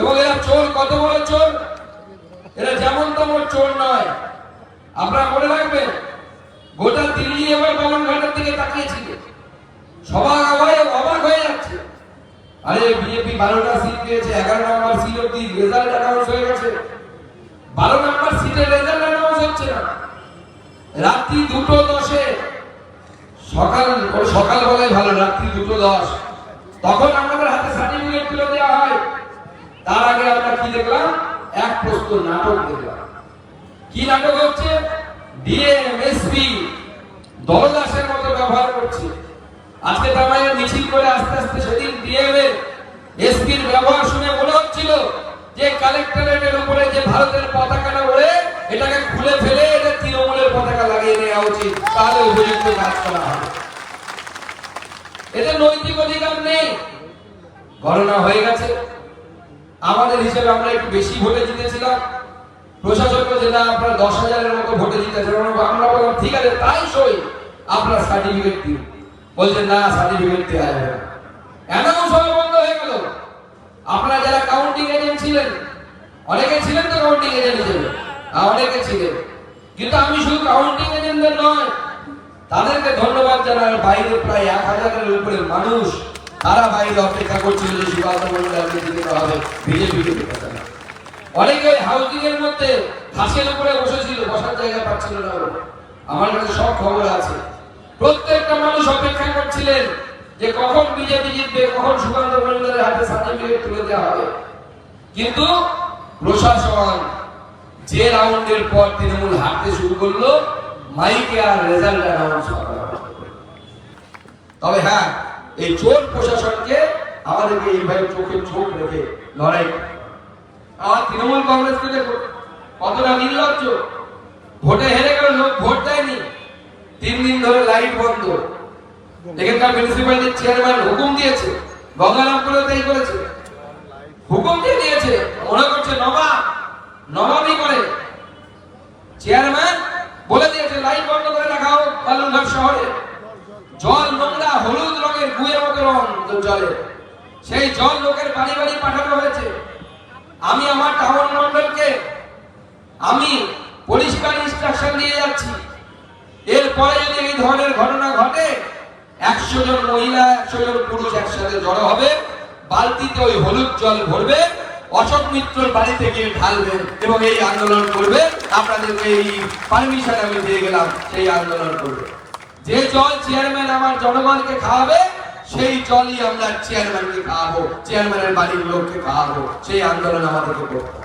এবং এরা চোর, কত বড় চোর? এরা যেমন তেমন চোর নয়। আপনারা মনে রাখবেন, গোটা দিল্লি এবার বামনঘাটের দিকে তাকিয়েছিল। সবাই অবাক অবাক হয়ে যাচ্ছে। আরে বিজেপি বারোটা সিট পেয়েছে, এগারো নম্বর সিট অব্দি রেজাল্ট অ্যানাউন্স হয়ে গেছে। বারো নম্বর সিটের রেজাল্ট অ্যানাউন্স হচ্ছে না। রাত্রি দুটো দশে, সকাল সকাল বেলায় ভালো, রাত্রি দুটো দশ। তখন আমাদের হাতে সার্টিফিকেট তুলে দেওয়া হয়। তার আগে আমরা কি দেখলাম? এক প্রস্তুত নাটক দেখলাম। কি নাটক হচ্ছে? ডিএম এসপি দলদাসের মতো ব্যবহার করছে। আজকে মানে মিছিল করে আস্তে আস্তে সেদিন ডিএম এর এসপির ব্যবহার শুনে মনে হচ্ছিল যে কালেক্টরেটের উপরে যে ভারতের পতাকাটা ওড়ে, এটাকে খুলে ফেলে এটা তৃণমূলের পতাকা লাগিয়ে নেওয়া উচিত। তাহলে উপযুক্ত কাজ করা হবে। এতে নৈতিক অধিকার নেই। গণনা হয়ে গেছে। আমাদের হিসেবে আমরা একটু বেশি ভোটে জিতেছিলাম। প্রশাসন বলছে না আপনারা দশ হাজারের মতো ভোটে জিতেছেন আমরা বললাম, ঠিক আছে, তাই সই আপনার সার্টিফিকেট দিন। বলছে, না সার্টিফিকেট দেওয়া যাবে না। অ্যানাউন্স হওয়া বন্ধ হয়ে গেল। আপনারা যারা কাউন্টিং এজেন্ট ছিলেন, অনেকে ছিলেন তো কাউন্টিং এজেন্ট হিসেবে অনেকে ছিলেন। কিন্তু আমি শুধু কাউন্টিং এজেন্টদের নয়, তাদেরকে ধন্যবাদ জানাই, বাইরে প্রায় এক হাজারের উপরে মানুষ তারা বাইরে অপেক্ষা করছিল যে মন্ডলকে জিতে হবে জিতাতে হবে। অনেকে হাউজিং এর মধ্যে ঘাসের উপরে বসেছিল, বসার জায়গা পাচ্ছিল না আমার কাছে সব খবর আছে প্রত্যেকটা মানুষ অপেক্ষা করছিলেন যে কখন বিজেপি জিতবে, কখন সুকান্ত মন্ডলের হাতে সার্টিফিকেট তুলে দেওয়া হবে কিন্তু প্রশাসন যে রাউন্ডের পর তৃণমূল হাঁটতে শুরু করল, মাইকে আর রেজাল্ট অ্যানাউন্স হবে। তবে হ্যাঁ এই চোর প্রশাসনকে আমাদেরকে এইভাবে চোখে চোখ রেখে লড়াই আমার তৃণমূল কংগ্রেসকে দেখো, কতটা নির্লজ্জ। ভোটে হেরে গেল, লোক ভোট দেয়নি। তিন দিন ধরে লাইট বন্ধ। এখানকার মিউনিসিপ্যালিটির চেয়ারম্যান হুকুম দিয়েছে গঙ্গারামপুরে তাই করেছে। হুকুম দিয়ে দিয়েছে, মনে করছে নবাব, নবাবই করে। চেয়ারম্যান বলে দিয়েছে, লাইট বন্ধ করে রাখা হোক শহরে জল নোংরা হলুদ রঙের সেই জল লোকের বাড়ি বাড়ি পাঠানো হয়েছে। আমি আমার টাউন মন্ডলকে আমি পরিষ্কার ইনস্ট্রাকশন দিয়ে যাচ্ছি। এরপরে যদি এই ধরনের ঘটনা ঘটে, একশো জন মহিলা, একশো জন পুরুষ একসাথে জড়ো হবে, বালতিতে ওই হলুদ জল ভরবে, অশোক মিত্রর বাড়িতে গিয়ে ঢালবেন এবং এই আন্দোলন করবে। আপনাদেরকে এই পারমিশন আমি দিয়ে গেলাম, সেই আন্দোলন করবে। যে জল চেয়ারম্যান আমার জনগণকে খাওয়াবে সেই জলই আমরা চেয়ারম্যানকে খাওয়াবো চেয়ারম্যানের বাড়ির লোককে খাওয়াবো সেই আন্দোলন আমাদেরকে করতে।